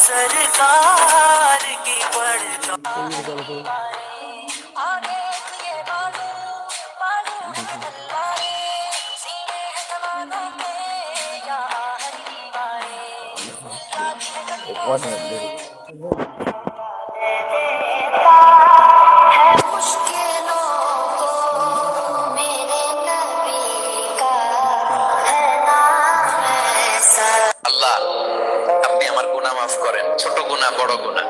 सरकार की पढ़ मुश्किलों গুণা মাফ করেন ছোট গুণা বড় গুণা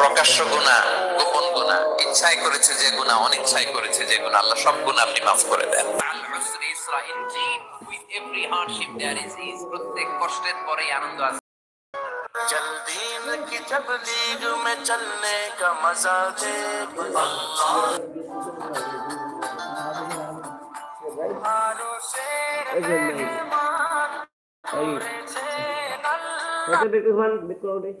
প্রকাশ্য গুণা গোপন গুণা ইচ্ছাই করেছে যে গুণা অনিচ্ছায় করেছে যে গুণা আল্লাহ সব গুণা আপনি মাফ করে দেন। প্রত্যেক কষ্টের পরে আনন্দ আছে। জলদি কি তবলীগ মে চলনে কা মজা দেখ আরও সে Masa big one, big cloudy.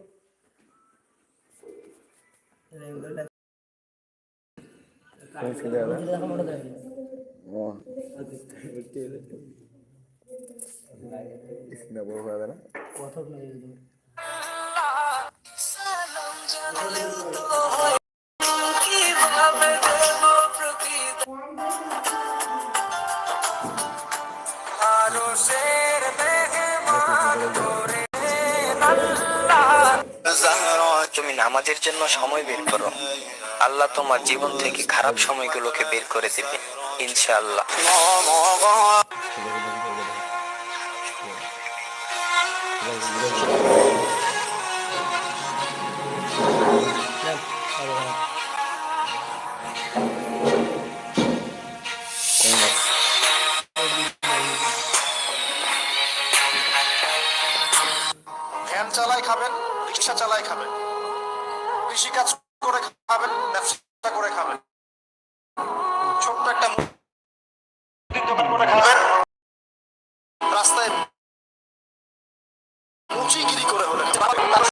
इसमें बहुत ज़्यादा ना নামাজের জন্য সময় বের করো। আল্লাহ তোমার জীবন থেকে খারাপ সময়গুলোকে বের করে দিবে, ইনশাআল্লাহ। চালায় খাবেন, রিক্সা চালায় খাবেন। কৃষিকাজ করে খাবেন ব্যবসা করে খাবেন। ছোট্ট একটা